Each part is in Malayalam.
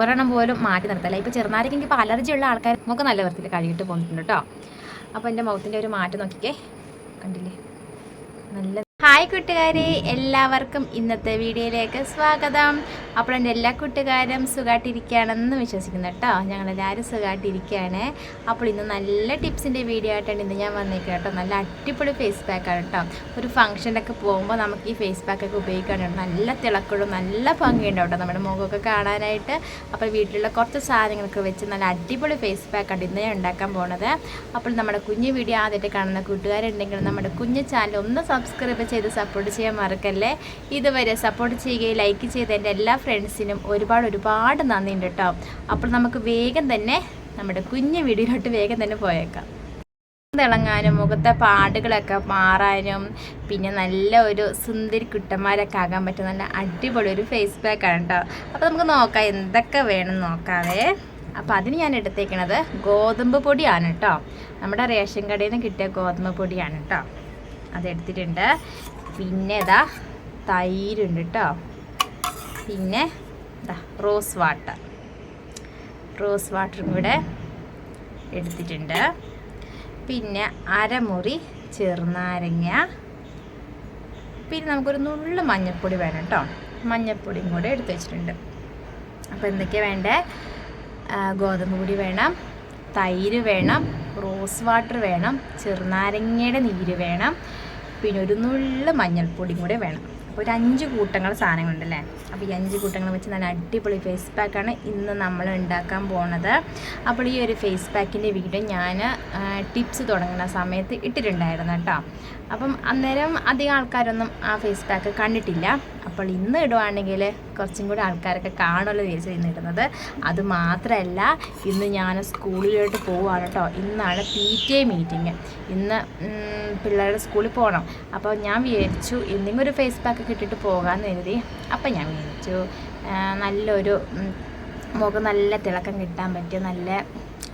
ഒരെണ്ണം പോലും മാറ്റി നിർത്തല്ല. ഇപ്പോൾ ചെറുനാരക്കെങ്കിൽ ഇപ്പോൾ അലർജി ഉള്ള ആൾക്കാർ നമുക്ക് നല്ല വൃത്തിയിൽ കഴുകിയിട്ട് പോന്നിട്ടുണ്ട് കേട്ടോ അപ്പോൾ എന്റെ മുഖത്തിന്റെ ഒരു മാറ്റം നോക്കിക്കേ. കണ്ടില്ലേ? നല്ല ഹായ് കൂട്ടുകാരെ എല്ലാവർക്കും ഇന്നത്തെ വീഡിയോയിലേക്ക് സ്വാഗതം. അപ്പോൾ എന്റെ എല്ലാ കൂട്ടുകാരും സുഖമായിട്ടിരിക്കുകയാണെന്ന് വിശ്വസിക്കുന്നു കേട്ടോ. ഞങ്ങളെല്ലാവരും സുഖമായിട്ടിരിക്കുകയാണ് അപ്പോൾ ഇന്ന് നല്ല ടിപ്സിന്റെ വീഡിയോ ആയിട്ടാണ് ഇന്ന് ഞാൻ വന്നേക്കുക കേട്ടോ. നല്ല അടിപൊളി ഫേസ് പാക്കാണ് കേട്ടോ. ഒരു ഫംഗ്ഷനൊക്കെ പോകുമ്പോൾ നമുക്ക് ഈ ഫേസ് പാക്കൊക്കെ ഉപയോഗിക്കാനുണ്ട് നല്ല തിളക്കവും നല്ല ഭംഗിയുണ്ടാവും കേട്ടോ. നമ്മുടെ മുഖമൊക്കെ കാണാനായിട്ട്. അപ്പോൾ വീട്ടിലുള്ള കുറച്ച് സാധനങ്ങളൊക്കെ വെച്ച് നല്ല അടിപൊളി ഫേസ് പാക്കാണ് ഇന്ന് ഞാൻ ഉണ്ടാക്കാൻ പോണത്. അപ്പോൾ നമ്മുടെ കുഞ്ഞു വീഡിയോ ആദ്യമായിട്ട് കാണുന്ന കൂട്ടുകാരുണ്ടെങ്കിൽ നമ്മുടെ കുഞ്ഞു ചാനൽ ഒന്ന് സബ്സ്ക്രൈബ് ചെയ്ത് സപ്പോർട്ട് ചെയ്യാൻ മറക്കല്ലേ? ഇതുവരെ സപ്പോർട്ട് ചെയ്യുകയും ലൈക്ക് ചെയ്ത എന്റെ എല്ലാ ഫ്രണ്ട്സിനും ഒരുപാട് ഒരുപാട് നന്ദിയുണ്ട് കേട്ടോ. അപ്പോൾ നമുക്ക് വേഗം തന്നെ നമ്മുടെ കുഞ്ഞു വീടിനോട്ട് വേഗം തന്നെ പോയേക്കാം. തിളങ്ങാനും മുഖത്തെ പാടുകളൊക്കെ മാറാനും പിന്നെ നല്ല ഒരു സുന്ദരി കുട്ടന്മാരൊക്കെ ആകാൻ പറ്റും. നല്ല അടിപൊളി ഒരു ഫേസ് പാക്കാണ് കേട്ടോ. അപ്പോൾ നമുക്ക് നോക്കാം എന്തൊക്കെ വേണം നോക്കാവേ. അപ്പോൾ അതിന് ഞാൻ എടുത്തേക്കണത് ഗോതമ്പ് പൊടിയാണ് കേട്ടോ. നമ്മുടെ റേഷൻ കടയിൽ നിന്ന് കിട്ടിയ ഗോതമ്പ് പൊടിയാണ് കേട്ടോ. അതെടുത്തിട്ടുണ്ട് പിന്നെ ഇതാ തൈരുണ്ട് കേട്ടോ പിന്നെ ഇതാ റോസ് വാട്ടർ. റോസ് വാട്ടർ ഇവിടെ എടുത്തിട്ടുണ്ട്. പിന്നെ അരമുറി ചെറുനാരങ്ങ. പിന്നെ നമുക്കൊരു നുള്ളു മഞ്ഞൾപ്പൊടി വേണം കേട്ടോ മഞ്ഞൾപ്പൊടിയും കൂടെ എടുത്തു വെച്ചിട്ടുണ്ട്. അപ്പോൾ എന്തൊക്കെയാണ് വേണ്ടേ? ഗോതമ്പ് പൊടി വേണം തൈര് വേണം റോസ് വാട്ടർ വേണം ചെറുനാരങ്ങയുടെ നീര് വേണം പിന്നെ ഒരു നുള്ള മഞ്ഞൾപ്പൊടിയും കൂടെ വേണം. അപ്പോൾ ഒരു അഞ്ച് കൂട്ടങ്ങൾ സാധനങ്ങളുണ്ടല്ലേ? അപ്പോൾ ഈ അഞ്ച് കൂട്ടങ്ങൾ വെച്ച് നല്ല അടിപൊളി ഫേസ് പാക്കാണ് ഇന്ന് നമ്മൾ ഉണ്ടാക്കാൻ പോണത്. അപ്പോൾ ഈ ഒരു ഫേസ് പാക്കിന്റെ വീഡിയോ ഞാൻ ടിപ്സ് തുടങ്ങുന്ന സമയത്ത് ഇട്ടിട്ടുണ്ടായിരുന്നു കേട്ടോ. അപ്പം അന്നേരം അധികം ആൾക്കാരൊന്നും ആ ഫേസ് പാക്ക് കണ്ടിട്ടില്ല. അപ്പോൾ ഇന്ന് ഇടുവാണെങ്കിൽ കുറച്ചും കൂടി ആൾക്കാരൊക്കെ കാണുമല്ലോ വിചാരിച്ച് ഇന്ന് ഇടുന്നത്. അത് മാത്രമല്ല ഇന്ന് ഞാൻ സ്കൂളിലോട്ട് പോവുകയാണ് കേട്ടോ. ഇന്നാണ് പി ടി എ മീറ്റിങ് ഇന്ന് പിള്ളേരുടെ സ്കൂളിൽ പോകണം. അപ്പോൾ ഞാൻ വിചാരിച്ചു എന്തെങ്കിലും ഒരു ഫേസ് പാക്ക് കിട്ടിയിട്ട് പോകാമെന്ന് കരുതി. അപ്പം ഞാൻ വിചാരിച്ചു നല്ലൊരു മുഖം നല്ല തിളക്കം കിട്ടാൻ പറ്റിയ നല്ല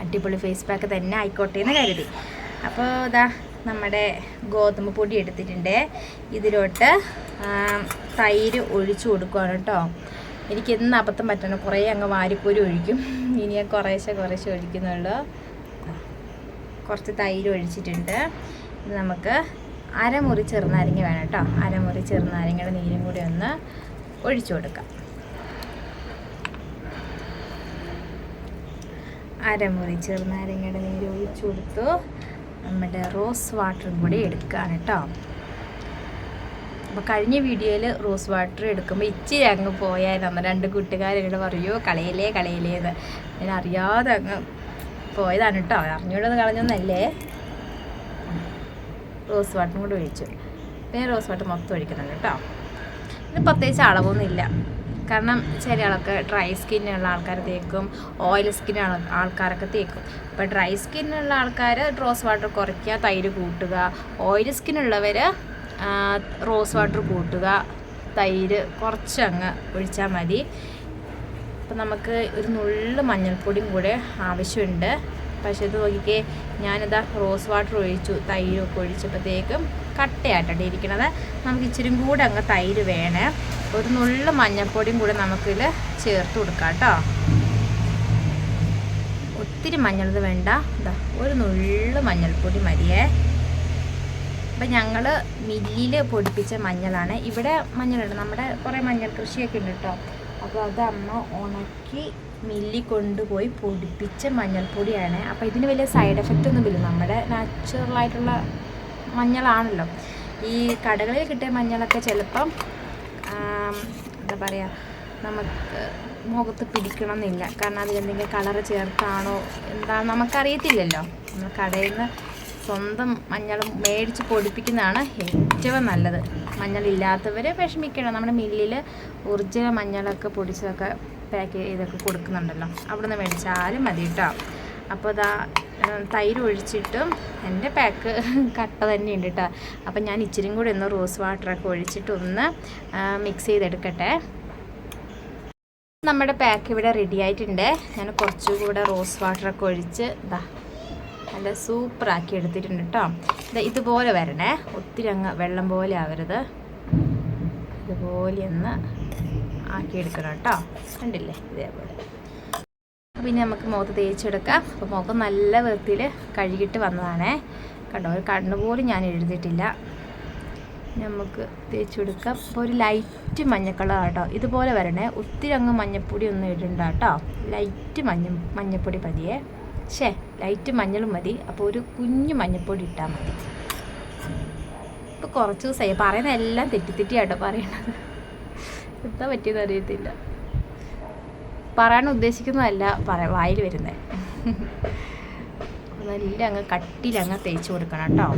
അടിപൊളി ഫേസ് പാക്ക് തന്നെ ആയിക്കോട്ടെ എന്ന് കരുതി. അപ്പോൾ ഇതാ നമ്മുടെ ഗോതമ്പ് പൊടി എടുത്തിട്ടുണ്ട്. ഇതിലോട്ട് തൈര് ഒഴിച്ചു കൊടുക്കുകയാണ് കേട്ടോ. എനിക്ക് എന്ന് അബദ്ധം പറ്റണം കുറേ അങ്ങ് വാരിപ്പോരി ഒഴിക്കും. ഇനി ഞാൻ കുറേശ്ശെ കുറേശ്ശെ ഒഴിക്കുന്നുള്ളൂ. കുറച്ച് തൈര് ഒഴിച്ചിട്ടുണ്ട്. നമുക്ക് അരമുറി ചെറുനാരങ്ങ വേണം കേട്ടോ. അരമുറി ചെറുനാരങ്ങയുടെ നീരും കൂടി ഒന്ന് ഒഴിച്ചു കൊടുക്കാം. അരമുറി ചെറുനാരങ്ങയുടെ നീര് ഒഴിച്ചു കൊടുത്തു. നമ്മുടെ റോസ് വാട്ടറും കൂടി എടുക്കുകയാണ് കേട്ടോ. അപ്പോൾ കഴിഞ്ഞ വീഡിയോയിൽ റോസ് വാട്ടർ എടുക്കുമ്പോൾ ഇച്ചിരി അങ്ങ് പോയായിരുന്നു. രണ്ട് കൂട്ടുകാരെന്നോട് പറയോ കളയിലേ കളയിലേത് ഞാൻ അറിയാതെ അങ്ങ് പോയതാണ് കേട്ടോ. അറിഞ്ഞുകൊണ്ടത് കളഞ്ഞൊന്നല്ലേ? റോസ് വാട്ടറും കൂടി ഒഴിച്ചു. പിന്നെ റോസ് വാട്ടർ മൊത്തം ഒഴിക്കുന്നുണ്ട് കേട്ടോ. ഇത് പ്രത്യേകിച്ച് അളവൊന്നുമില്ല കാരണം ചില ആളൊക്കെ ഡ്രൈ സ്കിന്നുള്ള ആൾക്കാർ തേക്കും ഓയിൽ സ്കിന്നുള്ള ആൾക്കാരൊക്കെ തേക്കും. അപ്പോൾ ഡ്രൈ സ്കിന്നുള്ള ആൾക്കാർ റോസ് വാട്ടർ കുറയ്ക്കുക തൈര് കൂട്ടുക. ഓയിൽ സ്കിന്നുള്ളവർ റോസ് വാട്ടർ കൂട്ടുക തൈര് കുറച്ചങ്ങ് ഒഴിച്ചാൽ മതി. അപ്പം നമുക്ക് ഒരു നുള്ളു മഞ്ഞൾപ്പൊടിയും കൂടെ ആവശ്യമുണ്ട്. പക്ഷേ ഇത് നോക്കിക്കേ ഞാനിതാ റോസ് വാട്ടർ ഒഴിച്ചു തൈരൊക്കെ ഒഴിച്ചപ്പോഴത്തേക്കും കട്ടയായിട്ടാണ് ഇരിക്കണത്. നമുക്ക് ഇച്ചിരി കൂടെ അങ്ങ് തൈര് വേണേ. ഒരു നുള്ളു മഞ്ഞൾപ്പൊടിയും കൂടെ നമുക്കിതിൽ ചേർത്ത് കൊടുക്കാം കേട്ടോ. ഒത്തിരി മഞ്ഞളത് വേണ്ട. എന്താ ഒരു നുള്ളു മഞ്ഞൾപ്പൊടി മതിയേ. അപ്പം ഞങ്ങൾ മില്ലിൽ പൊടിപ്പിച്ച മഞ്ഞളാണ്. ഇവിടെ മഞ്ഞളുണ്ട്. നമ്മുടെ കുറേ മഞ്ഞൾ കൃഷിയൊക്കെ ഉണ്ട് കേട്ടോ അപ്പോൾ അത് അമ്മ ഉണക്കി മില്ലി കൊണ്ടുപോയി പൊടിപ്പിച്ച മഞ്ഞൾപ്പൊടിയാണ്. അപ്പോൾ ഇതിന് വലിയ സൈഡ് എഫക്റ്റ് ഒന്നും ഇല്ല. നമ്മുടെ നാച്ചുറലായിട്ടുള്ള മഞ്ഞളാണല്ലോ. ഈ കടകളിൽ കിട്ടിയ മഞ്ഞളൊക്കെ ചിലപ്പം എന്താ പറയുക നമുക്ക് മുഖത്ത് പിടിക്കണമെന്നില്ല. കാരണം അതിൽ എന്തെങ്കിലും കളറ് ചേർത്താണോ എന്താണ് നമുക്കറിയത്തില്ലല്ലോ. നമ്മൾ കടയിൽ നിന്ന് സ്വന്തം മഞ്ഞൾ മേടിച്ച് പൊടിപ്പിക്കുന്നതാണ് ഏറ്റവും നല്ലത്. മഞ്ഞളില്ലാത്തവർ വിഷമിക്കണം നമ്മുടെ മില്ലിൽ ഒറിജിനൽ മഞ്ഞളൊക്കെ പൊടിച്ചതൊക്കെ പാക്ക് ചെയ്തൊക്കെ കൊടുക്കുന്നുണ്ടല്ലോ. അവിടെ നിന്ന് മേടിച്ചാലും മതി കേട്ടോ അപ്പോൾ ഇതാ തൈര് ഒഴിച്ചിട്ടും എന്റെ പാക്ക് കട്ട തന്നെയുണ്ട് കേട്ടോ അപ്പം ഞാൻ ഇച്ചിരിയും കൂടി ഒന്ന് റോസ് വാട്ടറൊക്കെ ഒഴിച്ചിട്ടൊന്ന് മിക്സ് ചെയ്തെടുക്കട്ടെ. നമ്മുടെ പാക്ക് ഇവിടെ റെഡി ആയിട്ടുണ്ട്. ഞാൻ കുറച്ചുകൂടെ റോസ് വാട്ടറൊക്കെ ഒഴിച്ച് ഇതാ നല്ല സൂപ്പറാക്കി എടുത്തിട്ടുണ്ട് കേട്ടോ ദാ ഇതുപോലെ വരണേ. ഒത്തിരി അങ്ങ് വെള്ളം പോലെ ആവരുത്. ഇതുപോലെ ഒന്ന് ആക്കിയെടുക്കണം കേട്ടോ കണ്ടില്ലേ? ഇതേപോലെ. പിന്നെ നമുക്ക് മുഖത്ത് തേച്ചെടുക്കാം. അപ്പോൾ മുഖം നല്ല വൃത്തിയിൽ കഴുകിയിട്ട് വന്നതാണേ. കണ്ടോ? ഒരു കണ്ണുപോലും ഞാൻ എഴുതിയിട്ടില്ല. നമുക്ക് തേച്ച് കൊടുക്കാം അപ്പോൾ ഒരു ലൈറ്റ് മഞ്ഞ കളർ കേട്ടോ ഇതുപോലെ വരണേ. ഒത്തിരി അങ്ങ് മഞ്ഞപ്പൊടി ഒന്നും ഇടണ്ട കേട്ടോ ലൈറ്റ് മഞ്ഞ മഞ്ഞപ്പൊടി മതിയേ. ശേ ലൈറ്റ് മഞ്ഞളും മതി. അപ്പോൾ ഒരു കുഞ്ഞു മഞ്ഞപ്പൊടി ഇട്ടാൽ മതി. ഇപ്പോൾ കുറച്ച് ദിവസമായി പറയുന്ന എല്ലാം തെറ്റിത്തെറ്റിയാട്ടോ പറയണത്. എന്താ പറ്റിയെന്ന് അറിയത്തില്ല. പറയാൻ ഉദ്ദേശിക്കുന്നതല്ല പറ വായിൽ വരുന്നത് നല്ല അങ്ങ് കട്ടിയിൽ അങ്ങ് തേച്ച് കൊടുക്കണം കേട്ടോ.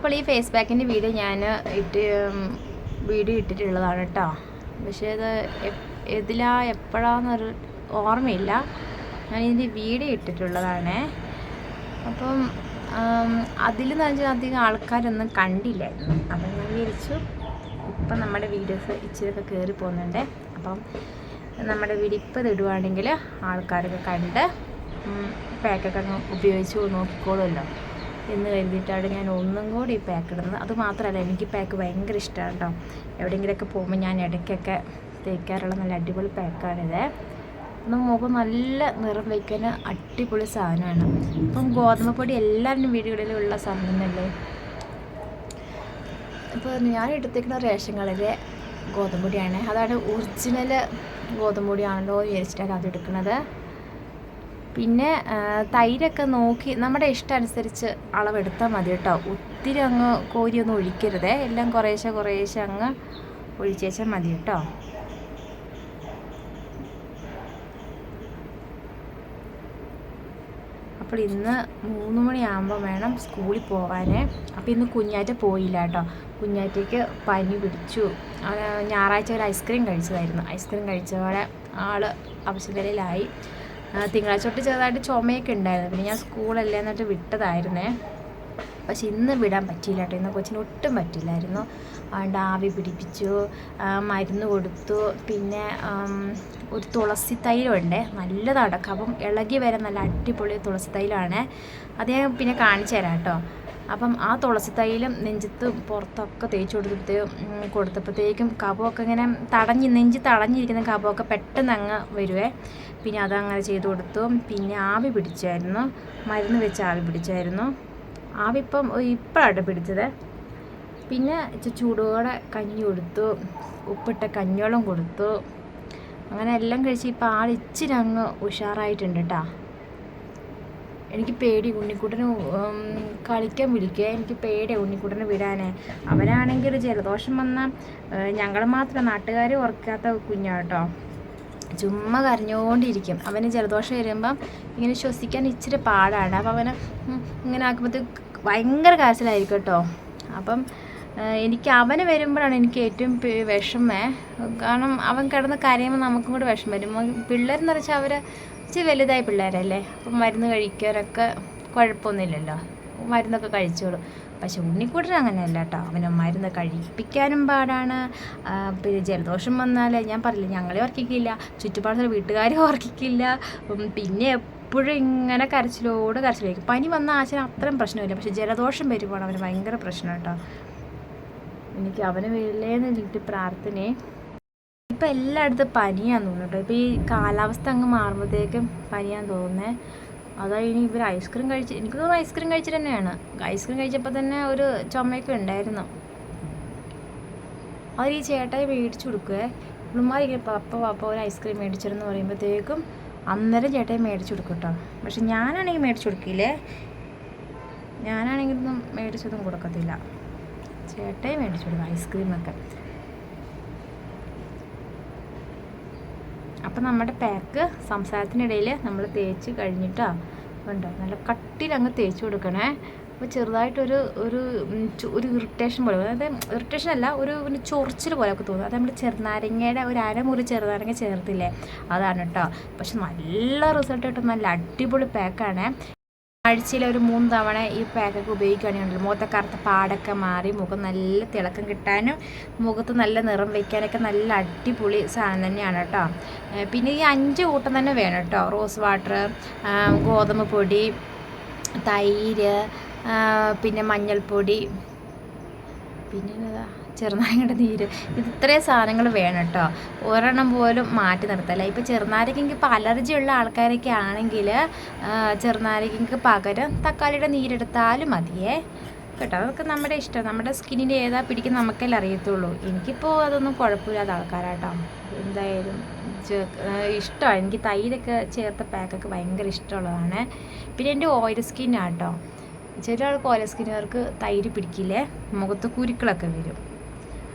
അപ്പോൾ ഈ ഫേസ് പാക്കിന്റെ വീഡിയോ ഞാൻ ഇട്ട് വീഡിയോ ഇട്ടിട്ടുള്ളതാണ് കേട്ടോ പക്ഷേ അത് എതിലാ എപ്പോഴാന്നൊരു ഓർമ്മയില്ല. ഞാൻ ഇതിന്റെ വീഡിയോ ഇട്ടിട്ടുള്ളതാണ്. അപ്പം അതിലെന്ന് വെച്ചാൽ അധികം ആൾക്കാരൊന്നും കണ്ടില്ലായിരുന്നു. അപ്പം ഞാൻ വിചാരിച്ചു ഇപ്പം നമ്മുടെ വീഡിയോസ് ഇച്ചിരിയൊക്കെ കയറി പോകുന്നുണ്ട്. അപ്പം നമ്മുടെ വീഡിയോ ഇപ്പം ഇടുവാണെങ്കിൽ ആൾക്കാരൊക്കെ കണ്ട് പാക്കൊക്കെ ഉപയോഗിച്ച് നോക്കിക്കോളുമല്ലോ. എന്ന് കരുതിയിട്ടാണ് ഞാൻ ഒന്നും കൂടി ഈ പാക്ക് ഇടുന്നത്. അത് മാത്രമല്ല എനിക്ക് പാക്ക് ഭയങ്കര ഇഷ്ടമാണ് കേട്ടോ എവിടെയെങ്കിലുമൊക്കെ പോകുമ്പോൾ ഞാൻ ഇടയ്ക്കൊക്കെ തേക്കാറുള്ള നല്ല അടിപൊളി പാക്കാണിത് ഒന്ന് മുഖം നല്ല നിറം വയ്ക്കാൻ അടിപൊളി സാധനമാണ്. ഇപ്പം ഗോതമ്പ് പൊടി എല്ലാവരും വീടുകളിലും ഉള്ള സാധനം തന്നെയല്ലേ? അപ്പോൾ ഞാൻ എടുത്തേക്കുന്ന റേഷൻ കളറിലെ ഗോതമ്പ് പൊടിയാണ്. അതാണ് ഒറിജിനൽ ഗോതമ്പ് പൊടിയാണല്ലോ വിചാരിച്ചിട്ടാണ് അത് എടുക്കുന്നത്. പിന്നെ തൈരൊക്കെ നോക്കി നമ്മുടെ ഇഷ്ടം അനുസരിച്ച് അളവെടുത്താൽ മതി കേട്ടോ. ഒത്തിരി അങ്ങ് കോരിയൊന്നും ഒഴിക്കരുതേ. എല്ലാം കുറേശ്ശെ കുറേശ്ശെ അങ്ങ് ഒഴിച്ചേച്ചാൽ മതി കേട്ടോ. അപ്പോൾ ഇന്ന് മൂന്ന് മണിയാകുമ്പോൾ വേണം സ്കൂളിൽ പോകാൻ അപ്പോൾ ഇന്ന് കുഞ്ഞാറ്റ പോയില്ല കേട്ടോ. കുഞ്ഞാറ്റയ്ക്ക് പനി പിടിച്ചു. ഞായറാഴ്ച ഒരു ഐസ്ക്രീം കഴിച്ചതായിരുന്നു. ഐസ്ക്രീം കഴിച്ചതോടെ ആൾ അവശനിലയിലായി തിങ്കളാഴ്ച തൊട്ട് ചെറുതായിട്ട് ചുമയൊക്കെ ഉണ്ടായിരുന്നു. പിന്നെ ഞാൻ സ്കൂളല്ലേ എന്നിട്ട് വിട്ടതായിരുന്നേ. പക്ഷെ ഇന്ന് വിടാൻ പറ്റിയില്ല കേട്ടോ. ഇന്ന് കൊച്ചിന് ഒട്ടും പറ്റില്ലായിരുന്നു. അതുകൊണ്ട് ആവി പിടിപ്പിച്ചു മരുന്ന് കൊടുത്തു. പിന്നെ ഒരു തുളസി തൈലമുണ്ട് നല്ലതാണ് കഫം ഇളകി വരെ നല്ല അടിപൊളി തുളസി തൈലമാണ് അത് ഞാൻ പിന്നെ കാണിച്ചു തരാം കേട്ടോ. അപ്പം ആ തുളസി തൈലം നെഞ്ചത്ത് പുറത്തൊക്കെ തേച്ച് കൊടുത്തിട്ട് കൊടുത്തപ്പോഴത്തേക്കും കഫമൊക്കെ ഇങ്ങനെ തടഞ്ഞ് നെഞ്ച് തടഞ്ഞിരിക്കുന്ന കഫമൊക്കെ പെട്ടെന്ന് അങ്ങ് വരുവേ. പിന്നെ അതങ്ങനെ ചെയ്ത് കൊടുത്തു. പിന്നെ ആവി പിടിച്ചായിരുന്നു. മരുന്ന് വെച്ച് ആവി പിടിച്ചായിരുന്നു. ആവി ഇപ്പം ഇപ്പോഴാണ് പിടിച്ചത്. പിന്നെ ചൂടോടെ കഞ്ഞി കൊടുത്തു. ഉപ്പിട്ട കഞ്ഞോളം കൊടുത്തു. അങ്ങനെ എല്ലാം കഴിച്ച് ഇപ്പം ആൾ ഇച്ചിരി അങ്ങ് ഉഷാറായിട്ടുണ്ട് കേട്ടോ എനിക്ക് പേടി ഉണ്ണിക്കുട്ടന് കളിക്കാൻ വിളിക്കുക എനിക്ക് പേടിയാണ് ഉണ്ണിക്കുട്ടനെ വിടാനേ. അവനാണെങ്കിൽ ഒരു ജലദോഷം വന്നാൽ ഞങ്ങൾ മാത്രം നാട്ടുകാർ ഓർക്കാത്ത കുഞ്ഞാട്ടോ ചുമ്മാ കരഞ്ഞുകൊണ്ടിരിക്കും അവന് ജലദോഷം വരുമ്പം ഇങ്ങനെ ശ്വസിക്കാൻ ഇച്ചിരി പാടാണ്. അപ്പം അവന് ഇങ്ങനെ ആക്കുമ്പോഴത്തേക്ക് ഭയങ്കര കാശിലായിരിക്കും കേട്ടോ. അപ്പം എനിക്ക് അവന് വരുമ്പോഴാണ് എനിക്ക് ഏറ്റവും വിഷമേ. കാരണം അവൻ കിടന്ന് കരയുമ്പോൾ നമുക്കും കൂടെ വിഷമം വരും. പിള്ളേരെന്ന് വെച്ചാൽ അവർ ഇച്ചിരി വലുതായ പിള്ളേരല്ലേ? അപ്പം മരുന്ന് കഴിക്കാനൊക്കെ കുഴപ്പമൊന്നുമില്ലല്ലോ. മരുന്നൊക്കെ കഴിച്ചോളും. പക്ഷെ ഉണ്ണിക്കുട്ടൻ അങ്ങനെയല്ല കേട്ടോ. അവന് മരുന്ന് കഴിപ്പിക്കാനും പാടാണ്. പിന്നെ ജലദോഷം വന്നാൽ ഞാൻ പറഞ്ഞില്ല ഞങ്ങളെ ഓർക്കിക്കില്ല ചുറ്റുപാടുള്ള വീട്ടുകാരെ ഓർക്കിക്കില്ല ഉം, പിന്നെ എപ്പോഴും ഇങ്ങനെ കരച്ചിലോട് കരച്ചിലേക്ക് പനി വന്ന ആശാൻ അത്രയും പ്രശ്നമില്ല. പക്ഷെ ജലദോഷം വരുമ്പോൾ അവന് ഭയങ്കര പ്രശ്നം കേട്ടോ. എനിക്ക് അവന് ചുറ്റി പ്രാർത്ഥനയെ ഇപ്പം എല്ലായിടത്തും പനിയാന്ന് തോന്നുന്നു കേട്ടോ ഇപ്പം ഈ കാലാവസ്ഥ അങ്ങ് മാറുമ്പോഴത്തേക്കും പനിയാന്ന് തോന്നുന്നേ. അതാ ഇനി ഇവർ ഐസ്ക്രീം കഴിച്ച് എനിക്ക് തോന്നുന്നു ഐസ്ക്രീം കഴിച്ചിട്ട് തന്നെയാണ്. ഐസ്ക്രീം കഴിച്ചപ്പോൾ തന്നെ ഒരു ചുമയൊക്കെ ഉണ്ടായിരുന്നു. അവർ ഈ ചേട്ടായി മേടിച്ചു കൊടുക്കുവേ. ഇവളുമാർ ഇങ്ങനെ പപ്പ പപ്പ ഒരു ഐസ്ക്രീം മേടിച്ചിരുന്നു പറയുമ്പോഴത്തേക്കും അന്നേരം ചേട്ടായി മേടിച്ചു കൊടുക്കും കേട്ടോ. പക്ഷെ ഞാനാണെങ്കിൽ മേടിച്ചു കൊടുക്കില്ലേ? ഞാനാണെങ്കിലൊന്നും മേടിച്ചൊന്നും കൊടുക്കത്തില്ല. ചേട്ടായി മേടിച്ചു കൊടുക്കും ഐസ്ക്രീമൊക്കെ അപ്പം നമ്മുടെ പാക്ക് സംസാരത്തിനിടയിൽ നമ്മൾ തേച്ച് കഴിഞ്ഞിട്ടാ ഉണ്ടോ നല്ല കട്ടിയിലങ്ങ് തേച്ച് കൊടുക്കണേ. അപ്പോൾ ചെറുതായിട്ടൊരു ഒരു ഒരു ഇറിറ്റേഷൻ പോലെ അതായത് ഇറിറ്റേഷൻ അല്ല ഒരു പിന്നെ ചൊറിച്ചിൽ ഒക്കെ തോന്നും. അത് നമ്മൾ ചെറുനാരങ്ങയുടെ ഒരു അരമുറി ചെറുനാരങ്ങ ചേർത്തില്ലേ? അതാണ് കേട്ടോ പക്ഷെ നല്ല റിസൾട്ട് കിട്ടും. നല്ല അടിപൊളി പാക്കാണ് ആഴ്ചയിൽ ഒരു മൂന്ന് തവണ ഈ പാക്കൊക്കെ ഉപയോഗിക്കുകയാണെങ്കിൽ മുഖത്തെ കറുത്ത പാടൊക്കെ മാറി മുഖം നല്ല തിളക്കം കിട്ടാനും മുഖത്ത് നല്ല നിറം വയ്ക്കാനൊക്കെ നല്ല അടിപൊളി സാധനം തന്നെയാണ് കേട്ടോ. പിന്നെ ഈ അഞ്ച് കൂട്ടം തന്നെ വേണം കേട്ടോ. റോസ് വാട്ടർ ഗോതമ്പ് പൊടി തൈര് പിന്നെ മഞ്ഞൾപ്പൊടി. പിന്നെ എന്നതാ ചെറുനാരങ്ങയുടെ നീര്. ഇത് ഇത്രയും സാധനങ്ങൾ വേണം കേട്ടോ. ഒരെണ്ണം പോലും മാറ്റി നിർത്തല്ല. ഇപ്പോൾ ചെറുനാരങ്ങയ്ക്ക് ഇപ്പോൾ അലർജി ഉള്ള ആൾക്കാരൊക്കെ ആണെങ്കിൽ ചെറുനാരങ്ങയ്ക്ക് പകരം തക്കാളിയുടെ നീരെടുത്താലും മതിയേ. കേട്ടോ അതൊക്കെ നമ്മുടെ ഇഷ്ടം. നമ്മുടെ സ്കിന്നിന്റെ ഏതാ പിടിക്കും നമുക്കല്ലേ അറിയത്തുള്ളൂ. എനിക്കിപ്പോൾ അതൊന്നും കുഴപ്പമില്ലാത്ത ആൾക്കാരാട്ടോ. എന്തായാലും ഇഷ്ടമാണ് എനിക്ക് തൈരൊക്കെ ചേർത്ത പാക്കൊക്കെ ഭയങ്കര ഇഷ്ടമുള്ളതാണ്. പിന്നെ എന്റെ ഓയിൽ സ്കിന്നാട്ടോ. ചില ആൾക്ക് ഓയിൽ സ്കിന്നുകാർക്ക് തൈര് പിടിക്കില്ലേ? മുഖത്ത് കുരുക്കളൊക്കെ വരും.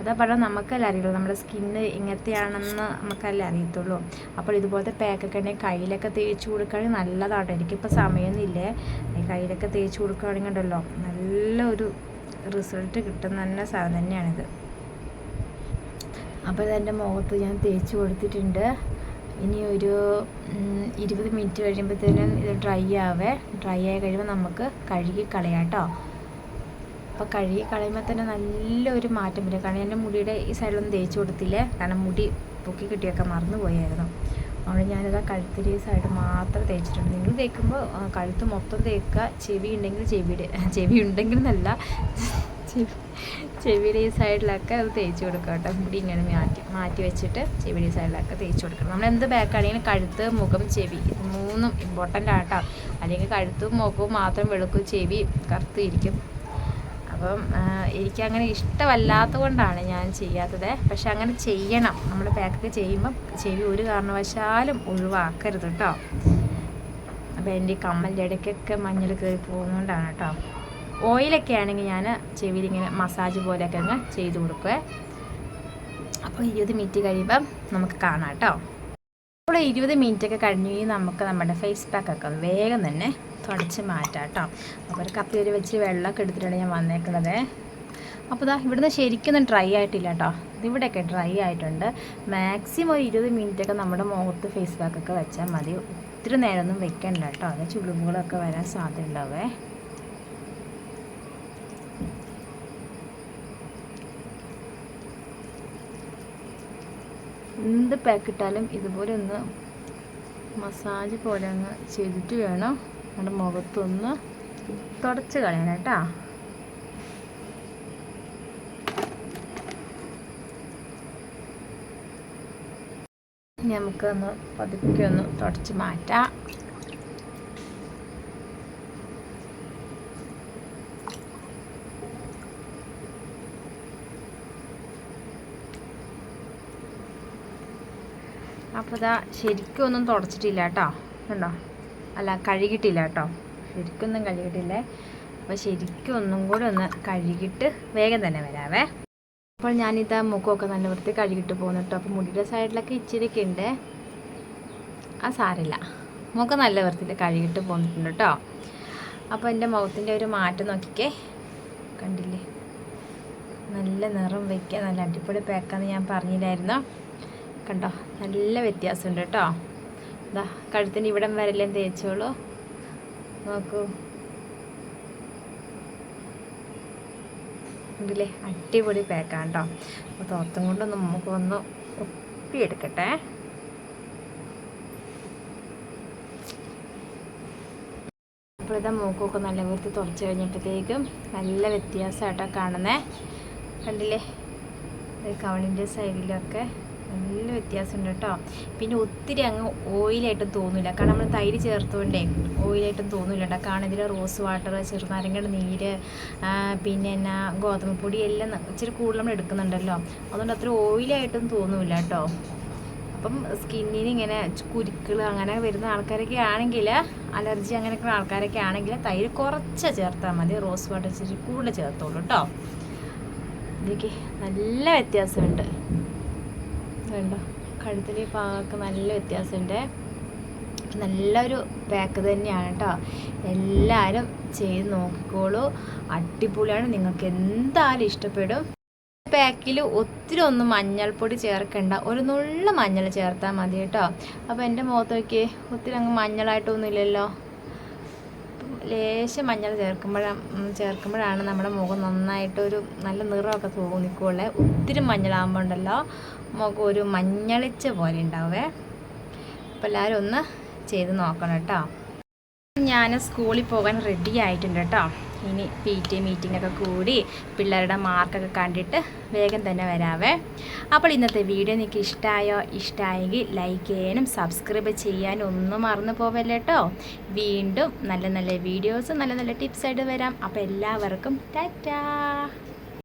അതാ പറഞ്ഞാൽ നമുക്കല്ലേ അറിയുള്ളൂ. നമ്മുടെ സ്കിന്ന് എങ്ങനത്തെയാണെന്ന് നമുക്കല്ലേ അറിയത്തുള്ളൂ. അപ്പോൾ ഇതുപോലത്തെ പാക്കൊക്കെ ഉണ്ടെങ്കിൽ കയ്യിലൊക്കെ തേച്ച് കൊടുക്കുകയാണെങ്കിൽ നല്ലതാട്ടോ. എനിക്കിപ്പോൾ സമയമൊന്നുമില്ലേ? കയ്യിലൊക്കെ തേച്ച് കൊടുക്കുകയാണെങ്കിൽ ഉണ്ടല്ലോ നല്ലൊരു റിസൾട്ട് കിട്ടുന്ന തന്നെ സാധനം തന്നെയാണിത്. അപ്പോൾ ഇതെന്റെ മുഖത്ത് ഞാൻ തേച്ച് കൊടുത്തിട്ടുണ്ട്. ഇനി ഒരു ഇരുപത് മിനിറ്റ് കഴിയുമ്പോഴത്തേനും ഇത് ഡ്രൈ ആവേ. ഡ്രൈ ആയി കഴിയുമ്പോൾ നമുക്ക് കഴുകി കളയാം കേട്ടോ അപ്പോൾ കഴുകി കളയുമ്പോൾ തന്നെ നല്ലൊരു മാറ്റം വരും. കാരണം എന്റെ മുടിയുടെ ഈ സൈഡിലൊന്നും തേച്ച് കൊടുത്തില്ലേ. കാരണം മുടി പൊക്കി കിട്ടിയൊക്കെ മറന്നു പോയായിരുന്നു. അതുകൊണ്ട് ഞാനിത് കഴുത്തിന്റെ ഈ സൈഡ് മാത്രം തേച്ചിട്ടുണ്ട്. നിങ്ങൾ തേക്കുമ്പോൾ കഴുത്ത് മൊത്തം തേക്കുക. ചെവി ഉണ്ടെങ്കിൽ ചെവിയുടെ ചെവി ഉണ്ടെങ്കിൽ എന്നല്ല ചെവി ചെവിയുടെ ഈ സൈഡിലൊക്കെ അത് തേച്ച് കൊടുക്കുക കേട്ടോ. മുടി ഇങ്ങനെ മാറ്റി മാറ്റി വെച്ചിട്ട് ചെവിയുടെ സൈഡിലൊക്കെ തേച്ച് കൊടുക്കണം. നമ്മൾ എന്ത് ബാക്കാണെങ്കിലും കഴുത്ത് മുഖം ചെവി ഇത് മൂന്നും ഇമ്പോർട്ടന്റ് ആട്ടോ. അല്ലെങ്കിൽ കഴുത്തും മുഖവും മാത്രം വെളുക്കും ചെവി കറുത്ത് ഇരിക്കും. അപ്പം എനിക്കങ്ങനെ ഇഷ്ടമല്ലാത്തത് കൊണ്ടാണ് ഞാൻ ചെയ്യാത്തത്. പക്ഷെ അങ്ങനെ ചെയ്യണം. നമ്മൾ പാക്കൊക്കെ ചെയ്യുമ്പം ചെവി ഒരു കാരണവശാലും ഒഴിവാക്കരുത് കേട്ടോ അപ്പോൾ എന്റെ കമ്മലിന്റെ ഇടയ്ക്കൊക്കെ മഞ്ഞൾ കയറി പോകുന്നതുകൊണ്ടാണ് കേട്ടോ ഓയിലൊക്കെ ആണെങ്കിൽ ഞാൻ ചെവിയിൽ ഇങ്ങനെ മസാജ് പോലെയൊക്കെ അങ്ങ് ചെയ്ത് കൊടുക്കുവേ. അപ്പോൾ ഇരുപത് മിനിറ്റ് കഴിയുമ്പം നമുക്ക് കാണാം കേട്ടോ അപ്പോൾ ഇരുപത് മിനിറ്റ് ഒക്കെ കഴിഞ്ഞ് നമുക്ക് നമ്മുടെ ഫേസ് പാക്കൊക്കെ ഒക്കെ വേഗം തന്നെ തുടച്ച് മാറ്റാം കേട്ടോ. അപ്പോൾ ഒരു കപ്പി ഒരു വെച്ച് വെള്ളമൊക്കെ എടുത്തിട്ടാണ് ഞാൻ വന്നേക്കുന്നത് അപ്പോൾ ഇതാ ഇവിടുന്ന് ശരിക്കൊന്നും ഡ്രൈ ആയിട്ടില്ല കേട്ടോ. ഇതിവിടെയൊക്കെ ഡ്രൈ ആയിട്ടുണ്ട്. മാക്സിമം ഒരു ഇരുപത് മിനിറ്റ് ഒക്കെ നമ്മുടെ മുഖത്ത് ഫേസ് പാക്കൊക്കെ വെച്ചാൽ മതി. ഒത്തിരി നേരമൊന്നും വെക്കണ്ട കേട്ടോ. അത് ചുളിവുകളൊക്കെ വരാൻ സാധ്യത ഉണ്ടാവേ എന്ത് പാക്കിട്ടാലും ഇതുപോലെ ഒന്ന് മസാജ് പോലെ അങ്ങ് ചെയ്തിട്ട് വേണം നമ്മുടെ മുഖത്തൊന്ന് തുടച്ച് കളയാനായിട്ടാ നമുക്കൊന്ന് പതുക്കെ ഒന്ന് തുടച്ച് മാറ്റാം. അപ്പോൾ ഇതാ ശരിക്കും ഒന്നും തുടച്ചിട്ടില്ല കേട്ടോ. കണ്ടോ? അല്ല കഴുകിയിട്ടില്ല കേട്ടോ. ശരിക്കൊന്നും കഴുകിട്ടില്ലേ അപ്പോൾ ശരിക്കും ഒന്നും കൂടി ഒന്ന് കഴുകിയിട്ട് വേഗം തന്നെ വരാവേ. അപ്പോൾ ഞാനിതാ മുഖമൊക്കെ നല്ല വൃത്തി കഴുകിയിട്ട് പോകുന്നു കേട്ടോ. അപ്പോൾ മുടിയുടെ സൈഡിലൊക്കെ ഇച്ചിരിയൊക്കെ ഉണ്ട്. ആ സാരില്ല മുഖം നല്ല വൃത്തിയിൽ കഴുകിയിട്ട് പോന്നിട്ടുണ്ട് കേട്ടോ. അപ്പോൾ എന്റെ മുഖത്തിന്റെ ഒരു മാറ്റം നോക്കിക്കേ. കണ്ടില്ലേ? നല്ല നിറം വയ്ക്കുക നല്ല അടിപൊളി പാക്കാന്ന് ഞാൻ പറഞ്ഞില്ലായിരുന്നോ? കണ്ടോ? നല്ല വ്യത്യാസമുണ്ട് കേട്ടോ. ഇതാ കഴുത്തിന്റെ ഇവിടം വരെല്ലാം തേച്ചോളൂ നോക്കൂ. ഉണ്ടല്ലേ അടിപൊളി പാക്കാണ് കേട്ടോ. അപ്പോൾ തോർത്തും കൊണ്ടൊന്ന് നമുക്കൊന്ന് ഒപ്പിയെടുക്കട്ടെ അപ്പോൾ ഇതാ മൂക്കൊക്കെ നല്ല വൃത്തി തുറച്ച് കഴിഞ്ഞപ്പോഴത്തേക്കും നല്ല വ്യത്യാസമായിട്ടോ കാണുന്നേ. കണ്ടില്ലേ? കവളിന്റെ സൈഡിലൊക്കെ നല്ല വ്യത്യാസമുണ്ട് കേട്ടോ. പിന്നെ ഒത്തിരി അങ്ങ് ഓയിലായിട്ടും തോന്നില്ല കാരണം നമ്മൾ തൈര് ചേർത്തുകൊണ്ടേ ഓയിലായിട്ടും തോന്നില്ല കേട്ടോ. കാരണം ഇതിൽ റോസ് വാട്ടർ ചെറുനാരങ്ങയുടെ നീര് പിന്നെ എന്നാ ഗോതമ്പ് പൊടി എല്ലാം ഇച്ചിരി കൂടുതൽ നമ്മൾ എടുക്കുന്നുണ്ടല്ലോ. അതുകൊണ്ട് അത്ര ഓയിലായിട്ടും തോന്നില്ല കേട്ടോ. അപ്പം സ്കിന്നിന് ഇങ്ങനെ കുരുക്കൾ അങ്ങനെ വരുന്ന ആൾക്കാരൊക്കെ ആണെങ്കിൽ അലർജി അങ്ങനെയൊക്കെ ആൾക്കാരൊക്കെ ആണെങ്കിൽ തൈര് കുറച്ച് ചേർത്താൽ മതി. റോസ് വാട്ടർ ഇച്ചിരി കൂടുതൽ ചേർത്തോളൂ കേട്ടോ. നല്ല വ്യത്യാസമുണ്ട്. കണ്ടോ കഴുത്തിലെ ഭാഗമൊക്കെ നല്ല വ്യത്യാസമുണ്ട്. നല്ലൊരു പാക്ക് തന്നെയാണ് കേട്ടോ എല്ലാവരും ചെയ്ത് നോക്കിക്കോളൂ. അടിപൊളിയാണ്. നിങ്ങൾക്ക് എന്തായാലും ഇഷ്ടപ്പെടും. പാക്കിൽ ഒത്തിരി ഒന്നും മഞ്ഞൾപ്പൊടി ചേർക്കണ്ട. ഒരു നുള്ള മഞ്ഞൾ ചേർത്താൽ മതി കേട്ടോ അപ്പോൾ എന്റെ മുഖത്തേക്ക് ഒത്തിരി അങ്ങ് മഞ്ഞളായിട്ടൊന്നും ഇല്ലല്ലോ ലേശം മഞ്ഞൾ ചേർക്കുമ്പോഴാണ് ചേർക്കുമ്പോഴാണ് നമ്മുടെ മുഖം നന്നായിട്ടൊരു നല്ല നിറമൊക്കെ തോന്നിക്കോളെ ഒത്തിരി മഞ്ഞളാകുമ്പോൾ ഉണ്ടല്ലോ. മുഖം ഒരു മഞ്ഞളിച്ച പോലെ ഉണ്ടാവേ. അപ്പോൾ എല്ലാവരും ഒന്ന് ചെയ്ത് നോക്കണം കേട്ടോ. ഞാൻ സ്കൂളിൽ പോകാൻ റെഡി ആയിട്ടുണ്ട് കേട്ടോ. ഇനി പി ടി മീറ്റിങ്ങൊക്കെ കൂടി പിള്ളേരുടെ മാർക്കൊക്കെ കണ്ടിട്ട് വേഗം തന്നെ വരാവേ. അപ്പോൾ ഇന്നത്തെ വീഡിയോ നിങ്ങൾക്ക് ഇഷ്ടമായോ ഇഷ്ടമായെങ്കിൽ ലൈക്ക് ചെയ്യാനും സബ്സ്ക്രൈബ് ചെയ്യാനും ഒന്നും മറന്നു പോവല്ലേ കേട്ടോ വീണ്ടും നല്ല നല്ല വീഡിയോസ് നല്ല നല്ല ടിപ്സായിട്ട് വരാം. അപ്പോൾ എല്ലാവർക്കും ടാറ്റാ.